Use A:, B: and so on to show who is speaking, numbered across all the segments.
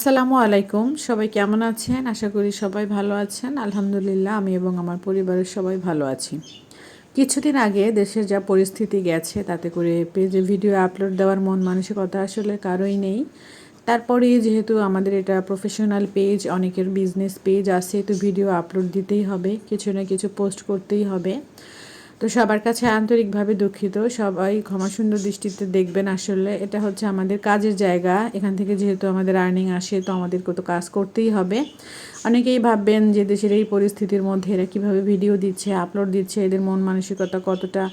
A: আসসালামু আলাইকুম। সবাই কেমন আছেন? আশা করি সবাই ভালো আছেন। আলহামদুলিল্লাহ, আমি এবং আমার পরিবারের সবাই ভালো আছি। কিছুদিন আগে দেশের যা পরিস্থিতি গেছে, তাতে করে পেজে ভিডিও আপলোড দেওয়ার মন মানসিকতা আসলে কারোই নেই। তারপরে যেহেতু আমাদের এটা প্রফেশনাল পেজ অনেকের বিজনেস পেজ আছে, তো ভিডিও আপলোড দিতেই হবে, কিছু না কিছু পোস্ট করতেই হবে। তো সবার কাছে আন্তরিকভাবে দুঃখিত। সবাই ক্ষমা সুন্দর দৃষ্টিতে দেখবেন। আসলে এটা হচ্ছে আমাদের কাজের জায়গা। এখান থেকে যেহেতু আমাদের আর্নিং আসে, তো আমাদের কত কাজ করতেই হবে। অনেকেই ভাববেন যে দেশের এই পরিস্থিতির মধ্যে এরা কীভাবে ভিডিও দিচ্ছে আপলোড দিচ্ছে, এদের মন মানসিকতা কতটা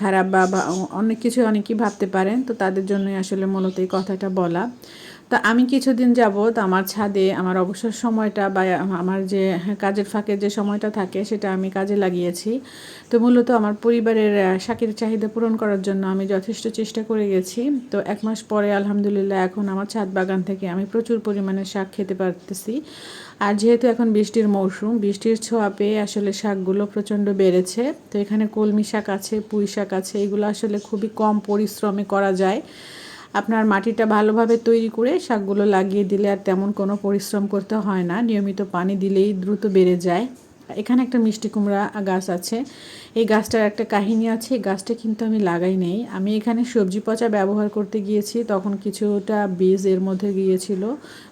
A: খারাপ বা অনেক কিছু অনেকেই ভাবতে পারেন। তো তাদের জন্যই আসলে মূলত এই কথাটা বলা। তো আমি কিছুদিন যাবৎ আমার ছাদে আমার অবসর সময়টা বা আমার যে কাজের ফাঁকে যে সময়টা থাকে সেটা আমি কাজে লাগিয়েছি। তো মূলত আমার পরিবারের শাকের চাহিদা পূরণ করার জন্য আমি যথেষ্ট চেষ্টা করে গেছি। তো এক মাস পরে আলহামদুলিল্লাহ এখন আমার ছাদ বাগান থেকে আমি প্রচুর পরিমাণে শাক খেতে পারতেছি। আর যেহেতু এখন বৃষ্টির মৌসুম, বৃষ্টির ছোঁয়া পেয়ে আসলে শাকগুলো প্রচণ্ড বেড়েছে। তো এখানে কলমি শাক আছে, পুঁই শাক আছে, এগুলো আসলে খুবই কম পরিশ্রমে করা যায়। আপনার মাটিটা ভালোভাবে তৈরি করে শাকগুলো লাগিয়ে দিলে আর তেমন কোনো পরিশ্রম করতে হয় না। নিয়মিত পানি দিলেই দ্রুত বেড়ে যায়। এখানে একটা মিষ্টি কুমড়া গাছ আছে। এই গাছটার একটা কাহিনী আছে। এই গাছটা কিন্তু আমি লাগাই নেই। আমি এখানে সবজি পচা ব্যবহার করতে গিয়েছি। তখন কিছুটা বীজ এর মধ্যে গিয়েছিল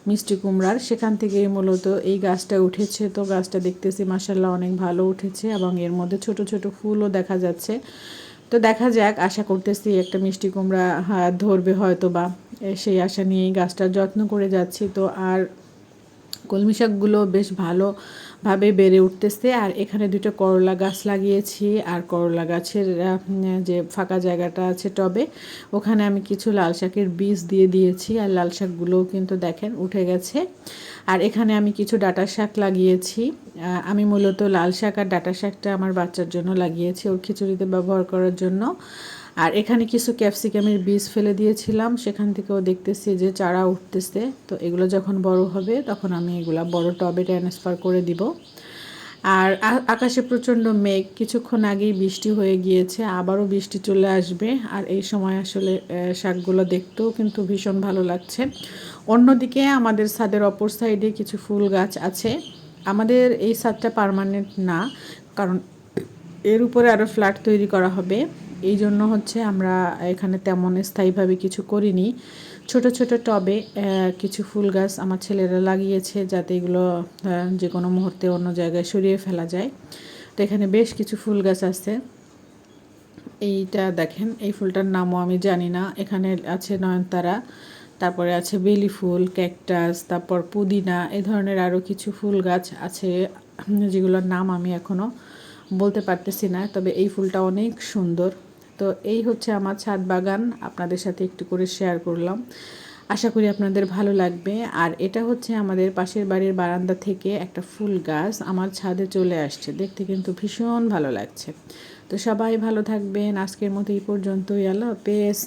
A: মিষ্টি কুমড়ার। সেখান থেকে মূলত এই গাছটা উঠেছে। তো গাছটা দেখতেছি মাসাল্লাহ অনেক ভালো উঠেছে এবং এর মধ্যে ছোট ছোট ফুলও দেখা যাচ্ছে। তো দেখা যাক, আশা করতেছি একটা মিষ্টি কুমড়া ধরবে হয়তো বা সেই আশা নিয়েই গাছটার যত্ন করে যাচ্ছি। তো আর কলমি শাকগুলো বেশ ভালোভাবে বেড়ে উঠতেছে। আর এখানে দুটো করলা গাছ লাগিয়েছি। আর করলা গাছের যে ফাঁকা জায়গাটা আছে টবে, ওখানে আমি কিছু লাল শাকের বীজ দিয়ে দিয়েছি। আর লাল শাকগুলোও কিন্তু দেখেন উঠে গেছে। আর এখানে আমি কিছু ডাটা শাক লাগিয়েছি। আমি মূলত লাল শাক আর ডাটা শাকটা আমার বাচ্চার জন্য লাগিয়েছি ওর খিচুড়িতে ব্যবহার করার জন্য। আর এখানে কিছু ক্যাপসিকামের বীজ ফেলে দিয়েছিলাম, সেখান থেকেও দেখতেছি যে চারা উঠতেছে। তো এগুলো যখন বড় হবে, তখন আমি এগুলো বড় টবে ট্রান্সফার করে দিব। আর আকাশে প্রচণ্ড মেঘ, কিছুক্ষণ আগেই বৃষ্টি হয়ে গিয়েছে, আবারও বৃষ্টি চলে আসবে। আর এই সময় আসলে শাকগুলো দেখতেও কিন্তু ভীষণ ভালো লাগছে। অন্যদিকে আমাদের ছাদের অপর সাইডে কিছু ফুল গাছ আছে। আমাদের এই ছাদটা পারমানেন্ট না, কারণ এর উপরে আরও ফ্ল্যাট তৈরি করা হবে। এই জন্য হচ্ছে আমরা এখানে তেমন স্থায়ীভাবে কিছু করিনি। ছোট ছোট টবে কিছু ফুল গাছ আমার ছেলেরা লাগিয়েছে যাতে এগুলো যে কোনো মুহূর্তে অন্য জায়গায় সরিয়ে ফেলা যায়। তো এখানে বেশ কিছু ফুল গাছ আছে। এইটা দেখেন, এই ফুলটার নামও আমি জানি না। এখানে আছে নয়নতারা, তারপরে আছে বেলি ফুল, ক্যাকটাস, তারপর পুদিনা, এ ধরনের আরও কিছু ফুল গাছ আছে, যেগুলোর নাম আমি এখনও বলতে পারতেছি না, তবে এই ফুলটা অনেক সুন্দর। তো এই হচ্ছে আমার ছাদ বাগান। আপনাদের সাথে একটু করে শেয়ার করলাম। আশা করি আপনাদের ভালো লাগবে। আর এটা হচ্ছে আমাদের পাশের বাড়ির বারান্দা থেকে একটা ফুল গাছ আমার ছাদে চলে আসছে। দেখতে কিন্তু ভীষণ ভালো লাগছে। তো সবাই ভালো থাকবেন। আজকের মতো এই পর্যন্তই। আল্লাহ হাফেজ।